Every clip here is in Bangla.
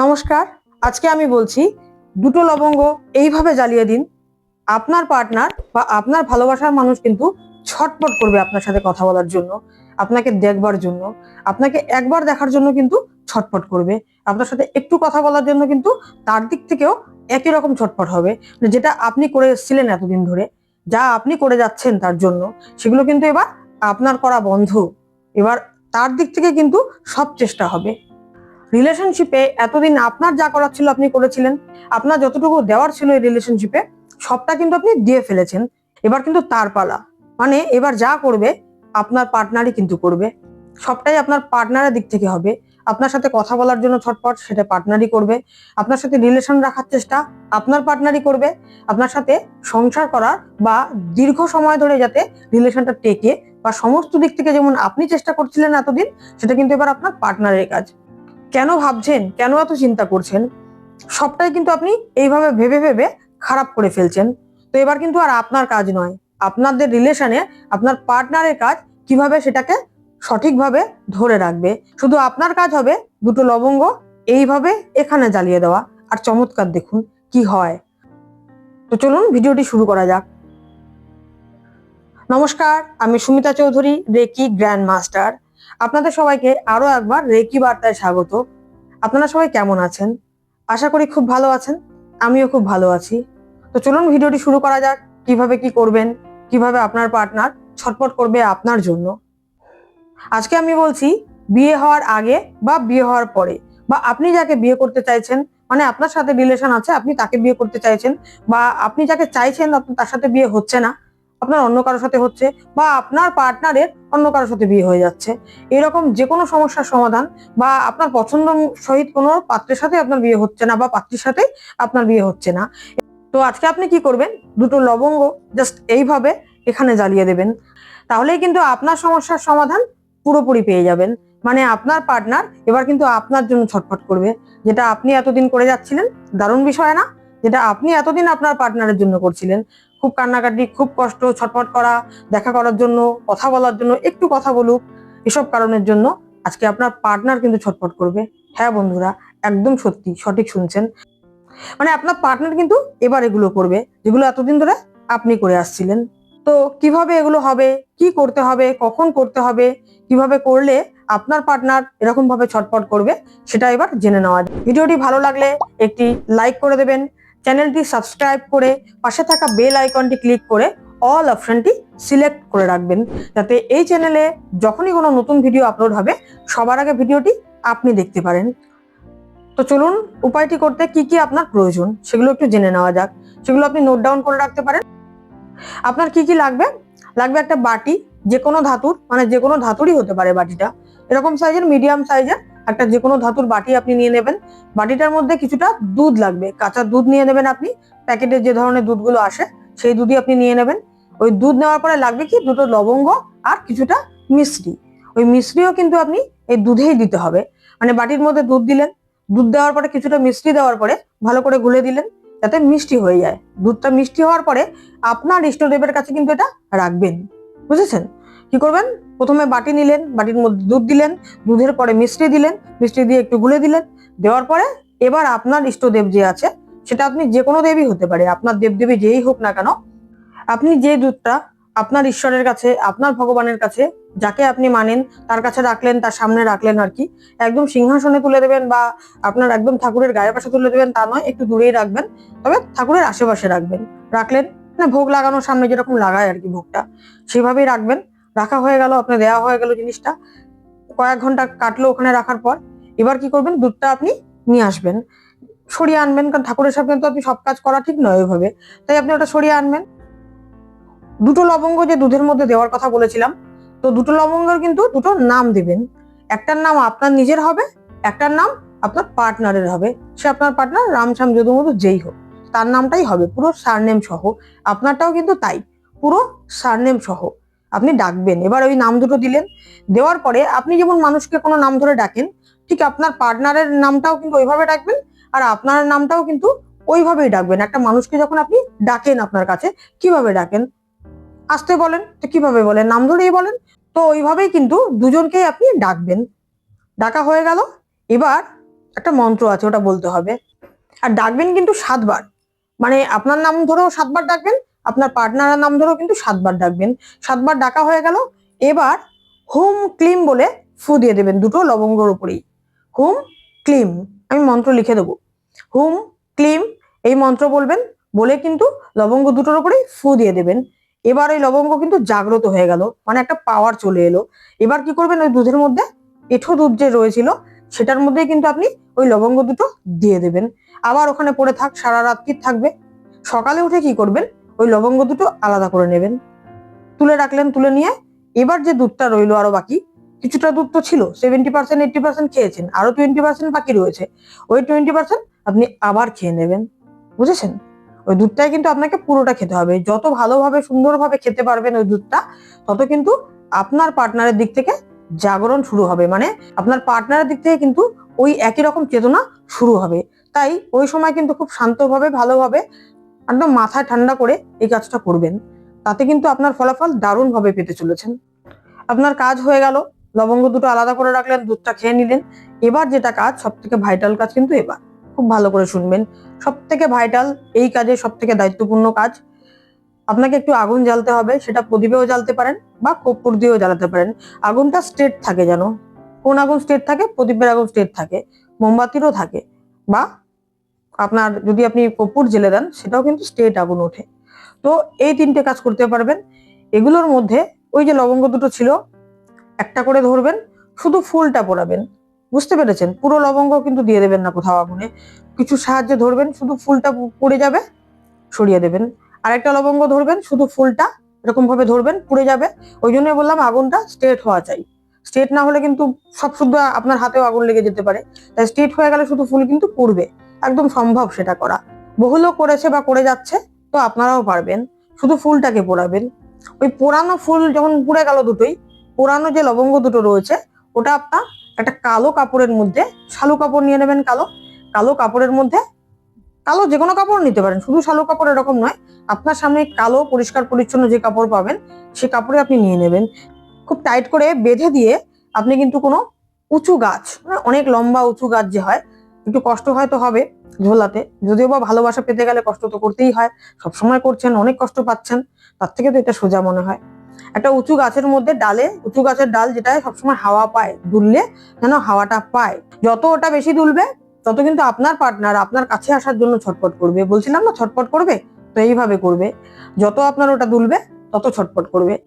নমস্কার, আজকে আমি বলছি, দুটো লবঙ্গ এইভাবে জ্বালিয়ে দিন। আপনার পার্টনার বা আপনার ভালোবাসার মানুষ কিন্তু ছটপট করবে আপনার সাথে কথা বলার জন্য, আপনাকে দেখবার জন্য, আপনাকে একবার দেখার জন্য কিন্তু ছটপট করবে। আপনার সাথে একটু কথা বলার জন্য কিন্তু তার দিক থেকেও একই রকম ছটপট হবে। মানে যেটা আপনি করে এসেছিলেন এতদিন ধরে, যা আপনি করে যাচ্ছেন তার জন্য, সেগুলো কিন্তু এবার আপনার করা বন্ধ। এবার তার দিক থেকে কিন্তু সব চেষ্টা হবে। রিলেশনশিপে এতদিন আপনার যা করার ছিল আপনি করেছিলেন, আপনার যতটুকু দেওয়ার ছিল এই রিলেশনশিপে সবটা কিন্তু আপনি দিয়ে ফেলেছেন। এবার কিন্তু তার পালা। মানে এবার যা করবে, আপনার পার্টনারই কিন্তু করবে। সবটাই আপনার পার্টনারের দিক থেকে হবে। আপনার সাথে কথা বলার জন্য ছটপট, সেটা পার্টনারই করবে। আপনার সাথে রিলেশন রাখার চেষ্টা, আপনার পার্টনারই করবে। আপনার সাথে সংসার করার বা দীর্ঘ সময় ধরে যাতে রিলেশনটা টেকে বা সমস্ত দিক থেকে যেমন আপনি চেষ্টা করছিলেন এতদিন, সেটা কিন্তু এবার আপনার পার্টনারের কাজ। কেন ভাবছেন? কেন এত চিন্তা করছেন? সবটাই কিন্তু আপনি এইভাবে ভেবে ভেবে খারাপ করে ফেলছেন। তো এবার কিন্তু আর আপনার কাজ নয়। আপনাদের রিলেশনে আপনার পার্টনারের কাজ কীভাবে সেটাকে সঠিকভাবে ধরে রাখবে? শুধু আপনার কাজ হবে দুটো লবঙ্গ এইভাবে এখানে জ্বালিয়ে দেওয়া। আর চমৎকার দেখুন কি হয়। তো চলুন ভিডিওটি শুরু করা যাক। নমস্কার, আমি Sumita Chowdhury, reiki grand master আপনাদের সবাইকে আরও একবার রেকি বার্তায় স্বাগত। আপনারা সবাই কেমন আছেন? আশা করি খুব ভালো আছেন, আমিও খুব ভালো আছি। তো চলুন ভিডিওটি শুরু করা যাক, কীভাবে কি করবেন, কীভাবে আপনার পার্টনার ছটপট করবে আপনার জন্য। আজকে আমি বলছি, বিয়ে হওয়ার আগে বা বিয়ে হওয়ার পরে, বা আপনি যাকে বিয়ে করতে চাইছেন মানে আপনার সাথে রিলেশন আছে, আপনি তাকে বিয়ে করতে চাইছেন, বা আপনি যাকে চাইছেন তার সাথে বিয়ে হচ্ছে না আপনার অন্য কারোর সাথে হচ্ছে বা আপনার পার্টনারের অন্য কারোর সাথে বিয়ে হয়ে যাচ্ছে। এরকম যে কোনো সমস্যার সমাধান বা আপনার পছন্দ সহিত কোনো পাত্রের সাথে আপনার বিয়ে হচ্ছে না বা পাত্রীর সাথে আপনার বিয়ে হচ্ছে না। তো আজকে আপনি কি করবেন? দুটো লবঙ্গ জাস্ট এইভাবে এখানে জ্বালিয়ে দেবেন। তাহলেই কিন্তু আপনার সমস্যার সমাধান পুরোপুরি পেয়ে যাবেন। মানে আপনার পার্টনার এবার কিন্তু আপনার জন্য ছটফট করবে। যেটা আপনি এতদিন করে যাচ্ছিলেন, দারুণ বিষয় না। যেটা আপনি এতদিন আপনার পার্টনারের জন্য করছিলেন। খুব কান্নাকাটি, খুব কষ্ট, ছটফট করা, দেখা করার জন্য, কথা বলার জন্য, একটু কথা বলুক, এসব কারণের জন্য আজকে আপনার পার্টনার কিন্তু ছটফট করবে। হ্যাঁ বন্ধুরা, একদম সত্যি, সঠিক শুনছেন। মানে আপনার পার্টনার কিন্তু এবার এগুলো করবে, যেগুলো এতদিন ধরে আপনি করে আসছিলেন। তো কীভাবে এগুলো হবে, কি করতে হবে, কখন করতে হবে, কীভাবে করলে আপনার পার্টনার এরকম ভাবে ছটপট করবে, সেটা এবার জেনে নেওয়া ভিডিওটি ভালো লাগলে একটি লাইক করে দেবেন চ্যানেলটি সাবস্ক্রাইব করে পাশে থাকা বেল আইকনটি ক্লিক করে অল অপশনটি সিলেক্ট করে রাখবেন। যাতে এই চ্যানেলে যখনই কোনো নতুন ভিডিও আপলোড হবে, সবার আগে ভিডিওটি আপনি দেখতে পারেন। তো চলুন, উপায়টি করতে কি কি আপনার প্রয়োজন, সেগুলো একটু জেনে নেওয়া যাক। সেগুলো আপনি নোট ডাউন করে রাখতে পারেন। আপনার কি কি লাগবে? লাগবে একটা বাটি যে কোনো ধাতুর মানে যে কোনো ধাতুরই হতে পারে বাটিটা। এরকম সাইজের মিডিয়াম সাইজের একটা যে কোনো ধাতুর বাটি আপনি নিয়ে নেবেন। বাটিটার মধ্যে কিছুটা দুধ লাগবে। কাঁচা দুধ নিয়ে নেবেন আপনি। প্যাকেটের যে ধরনের দুধগুলো আসে, সেই দুধই আপনি নিয়ে নেবেন। ওই দুধ নেওয়ার পরে লাগবে কি? দুটো লবঙ্গ আর কিছুটা মিশ্রি ওই মিশ্রিও কিন্তু আপনি এই দুধেই দিতে হবে। মানে বাটির মধ্যে দুধ দিলেন, দুধ দেওয়ার পরে কিছুটা মিষ্টি দেওয়ার পরে ভালো করে গুলে দিলেন, যাতে মিষ্টি হয়ে যায়। দুধটা মিষ্টি হওয়ার পরে আপনার ইষ্টদেবের কাছে কিন্তু এটা রাখবেন। বুঝেছেন? কি করবেন? প্রথমে বাটি নিলেন, বাটির মধ্যে দুধ দিলেন, দুধের পরে মিষ্টি দিলেন, মিষ্টি দিয়ে একটু গুলে দিলেন, দেওয়ার পরে এবার আপনার ইষ্টদেব যে আছে, সেটা আপনি যে কোনো দেবী হতে পারে, আপনার দেবদেবী যেই হোক না কেন, আপনি যে দুধটা আপনার ঈশ্বরের কাছে, আপনার ভগবানের কাছে, যাকে আপনি মানেন, তার কাছে রাখলেন, তার সামনে রাখলেন আর কি, একদম সিংহাসনে তুলে দেবেন বা আপনার একদম ঠাকুরের গায়ের পাশে তুলে দেবেন তা নয়, একটু দূরেই রাখবেন, তবে ঠাকুরের আশেপাশে রাখবেন, রাখলেন মানে ভোগ লাগানোর সামনে যেরকম লাগায় আর কি ভোগটা, সেভাবেই রাখবেন রাখা হয়ে গেল, আপনার দেওয়া হয়ে গেল জিনিসটা। কয়েক ঘণ্টা কাটলো ওখানে রাখার পর। এবার কি করবেন, দুধটা আপনি নিয়ে আসবেন। সরিয়ে আনবেন, কারণ ঠাকুরের সামনে তো আপনি সব কাজ করা ঠিক নয় ওইভাবে। তাই আপনি ওটা সরিয়ে আনবেন। দুটো লবঙ্গ যে দুধের মধ্যে দেওয়ার কথা বলেছিলাম, তো দুটো লবঙ্গের কিন্তু দুটো নাম দিবেন। একটার নাম আপনার নিজের হবে, একটার নাম আপনার পার্টনারের হবে। সে আপনার পার্টনার রামশ্যাম যদুমধু যেই হোক, তার নামটাই হবে, পুরো সারনেম সহ। আপনারটাও কিন্তু তাই, পুরো সারনেম সহ। আপনি ডাকবেন। এবার ওই নাম দুটো দিলেন। দেওয়ার পরে আপনি যেমন মানুষকে কোনো নাম ধরে ডাকেন, ঠিক আপনার পার্টনারের নামটাও কিন্তু ওইভাবে ডাকবেন আর আপনার নামটাও কিন্তু ওইভাবেই ডাকবেন। একটা মানুষকে যখন আপনি ডাকেন আপনার কাছে, কীভাবে ডাকেন? আসতে বলেন, তো কীভাবে বলেন? নাম ধরেই বলেন, তো ওইভাবেই কিন্তু দুজনকেই আপনি ডাকবেন। ডাকা হয়ে গেল। এবার একটা মন্ত্র আছে, ওটা বলতে হবে। আর ডাকবেন কিন্তু সাতবার। মানে আপনার নাম ধরেও সাতবার ডাকবেন আপনার পার্টনারের নাম ধরেও কিন্তু সাতবার ডাকবেন। সাতবার ডাকা হয়ে গেল, এবার হুম ক্লিম বলে ফু দিয়ে দেবেন দুটো লবঙ্গর উপরেই। হুম ক্লিম, আমি মন্ত্র লিখে দেবো। হুম ক্লিম, এই মন্ত্র বলবেন, বলে কিন্তু লবঙ্গ দুটোর উপরেই ফু দিয়ে দেবেন। এবার ওই লবঙ্গ কিন্তু জাগ্রত হয়ে গেল মানে একটা পাওয়ার চলে এলো। এবার কি করবেন, ওই দুধের মধ্যে এঠো দুধ যে রয়েছিল, সেটার মধ্যেই কিন্তু আপনি ওই লবঙ্গ দুটো দিয়ে দেবেন। আবার ওখানে পড়ে থাক, সারা রাত্রি থাকবে? সকালে উঠে কি করবেন? ওই লবঙ্গ দুটো আলাদা করে নেবেন। তুলে রাখলেন, তুলে নিয়ে এবার যে দুধটা রইল আরও বাকি, কিছুটা দুধ তো ছিল সেভেন্টি পার্সেন্ট এইটটি পার্সেন্ট খেয়েছেন, আরও টোয়েন্টি পার্সেন্ট বাকি রয়েছে। ওই টোয়েন্টি পার্সেন্ট আপনি আবার খেয়ে নেবেন, বুঝেছেন? ওই দুধটাই কিন্তু আপনাকে পুরোটা খেতে হবে। যত ভালোভাবে, সুন্দরভাবে খেতে পারবেন ওই দুধটা, তত কিন্তু আপনার পার্টনারের দিক থেকে জাগরণ শুরু হবে। মানে আপনার পার্টনারের দিক থেকে কিন্তু ওই একই রকম চেতনা শুরু হবে। তাই ওই সময় কিন্তু খুব শান্তভাবে, ভালোভাবে একদম মাথা ঠান্ডা করে এই কাজটা করবেন। তাতে কিন্তু আপনার ফলাফল দারুণভাবে পেতে চলেছেন। আপনার কাজ হয়ে গেল, লবঙ্গ দুটো আলাদা করে রাখলেন, দুধটা খেয়ে নিলেন। এবার যেটা কাজ সব থেকে ভাইটাল কাজ কিন্তু এবার। খুব ভালো করে শুনবেন। সব থেকে ভাইটাল এই কাজে সব থেকে দায়িত্বপূর্ণ কাজ। আপনাকে একটু আগুন জ্বালতে হবে, সেটা প্রদীপেও জ্বালতে পারেন বা কর্পূর দিয়েও জ্বালাতে পারেন। আগুনটা স্ট্রেট থাকে যেন। কোন আগুন স্ট্রেট থাকে? প্রদীপের আগুন স্ট্রেট থাকে। মোমবাতিরও থাকে বা আপনার যদি আপনি কর্পূর জেলে দেন, সেটাও কিন্তু স্ট্রেট আগুন ওঠে। তো এই তিনটে কাজ করতে পারবেন। এগুলোর মধ্যে ওই যে লবঙ্গ দুটো ছিল, একটা করে ধরবেন, শুধু ফুলটা পোড়াবেন। বুঝতে পেরেছেন? পুরো লবঙ্গ কিন্তু দিয়ে দেবেন না কোথাও আগুনে। কিছু সাহায্যে ধরবেন, শুধু ফুলটা পড়ে যাবে, সরিয়ে দেবেন। আরেকটা লবঙ্গ ধরবেন, শুধু ফুলটা এরকম ভাবে ধরবেন, পুড়ে যাবে। ওই জন্য বললাম আগুনটা স্ট্রেট হওয়া চাই। স্ট্রেট না হলে কিন্তু সব শুদ্ধ আপনার হাতেও আগুন লেগে যেতে পারে। তাই স্ট্রেট হয়ে গেলে শুধু ফুল কিন্তু পুড়বে। একদম সম্ভব সেটা করা। বহু লোক করেছে বা করে যাচ্ছে, তো আপনারাও পারবেন। শুধু ফুলটাকে পোড়াবেন। ওই পোড়ানো ফুল যখন পুড়ে গেল দুটোই, পোড়ানো যে লবঙ্গ দুটো রয়েছে, ওটা আপনার একটা কালো কাপড়ের মধ্যে, শালু কাপড় নিয়ে নেবেন কালো কালো কাপড়ের মধ্যে, কালো যে কোনো কাপড় নিতে পারেন, শুধু শালু কাপড় এরকম নয়, আপনার সামনে কালো পরিষ্কার পরিচ্ছন্ন যে কাপড় পাবেন, সে কাপড়ে আপনি নিয়ে নেবেন। খুব টাইট করে বেঁধে দিয়ে আপনি কিন্তু কোনো উঁচু গাছ মানে অনেক লম্বা উঁচু গাছ যে হয় একটু কষ্ট হয়তো হবে ঝোলাতে। যদিও বা ভালোবাসা পেতে গেলে কষ্ট তো করতেই হয়, সবসময় করছেন, অনেক কষ্ট পাচ্ছেন, তার থেকে তো এটা সোজা মনে হয়। একটা উঁচু গাছের মধ্যে ডালে, উঁচু গাছের ডাল যেটা সবসময় হাওয়া পায়, দুললে যেন হাওয়াটা পায়। যত ওটা বেশি দুলবে, তত কিন্তু আপনার পার্টনার আপনার কাছে আসার জন্য ছটপট করবে। বলছিলাম না ছটপট করবে? তো এইভাবে করবে। যত আপনার ওটা দুলবে, তত ছটপট করবে।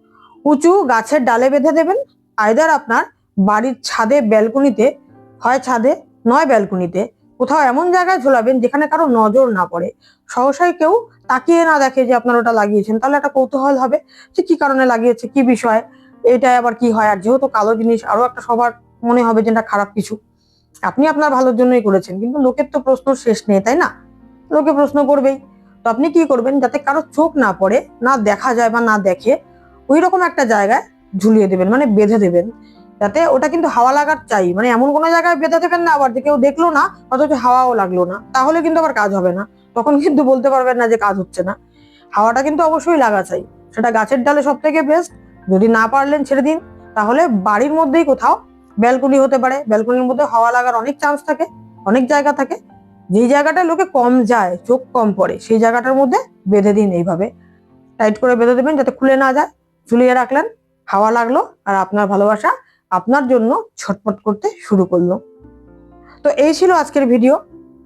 উঁচু গাছের ডালে বেঁধে দেবেন আয়দার আপনার বাড়ির ছাদে ব্যালকনিতে হয় ছাদে নয় ব্যালকনিতে, কোথাও এমন জায়গায় ঝোলাবেন যেখানে কারও নজর না পড়ে। সহসাই কেউ তাকিয়ে না দেখে যে আপনার ওটা লাগিয়েছেন, তাহলে একটা কৌতূহল হবে যে কি কারণে লাগিয়েছে, কি বিষয় এটা আবার কি হয়। আর যেহেতু কালো জিনিস আরও একটা সবার মনে হবে যে এটা খারাপ কিছু। আপনি আপনার ভালোর জন্যই করেছেন, কিন্তু লোকের তো প্রশ্ন শেষ নেই, তাই না? লোকে প্রশ্ন করবেই। তো আপনি কি করবেন, যাতে কারও চোখ না পড়ে, না দেখা যায় বা না দেখে ওই রকম একটা জায়গায় ঝুলিয়ে দেবেন মানে বেঁধে দেবেন। যাতে ওটা কিন্তু হাওয়া লাগার চাই। মানে এমন কোনো জায়গায় বেঁধে দেবেন না আবার যে কেউ দেখল না, অথচ হাওয়াও লাগল না। তাহলে কিন্তু আবার কাজ হবে না। তখন কিন্তু বলতে পারবেন না যে কাজ হচ্ছে না। হাওয়াটা কিন্তু অবশ্যই লাগা চাই। সেটা গাছের ডালে সব থেকে বেস্ট যদি না পারলেন ছেড়ে দিন। তাহলে বাড়ির মধ্যেই কোথাও ব্যালকনি হতে পারে। ব্যালকনির মধ্যে হাওয়া লাগার অনেক চান্স থাকে, অনেক জায়গা থাকে। যেই জায়গাটা লোকে কম যায়, চোখ কম পড়ে, সেই জায়গাটার মধ্যে বেঁধে দিন এইভাবে। টাইট করে বেঁধে দেবেন যাতে খুলে না যায়। ঝুলিয়ে রাখলেন, হাওয়া লাগল আর আপনার ভালোবাসা আপনার জন্য ছটপট করতে শুরু করল। তো এই ছিল আজকের ভিডিও।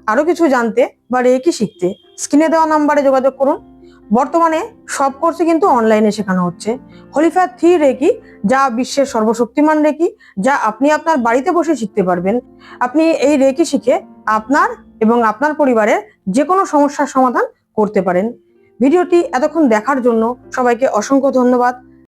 আরও কিছু জানতে বা রেকি শিখতে স্ক্রিনে দেওয়া নাম্বারে যোগাযোগ করুন। বর্তমানে সব কোর্সে কিন্তু অনলাইনে শেখানো হচ্ছে। হলিফা থ্রি রেকি যা বিশ্বের সর্বশক্তিমান রেকি যা আপনি আপনার বাড়িতে বসে শিখতে পারবেন। আপনি এই রেকি শিখে আপনার এবং আপনার পরিবারের যে কোনো সমস্যার সমাধান করতে পারেন। ভিডিওটি এতক্ষণ দেখার জন্য সবাইকে অসংখ্য ধন্যবাদ।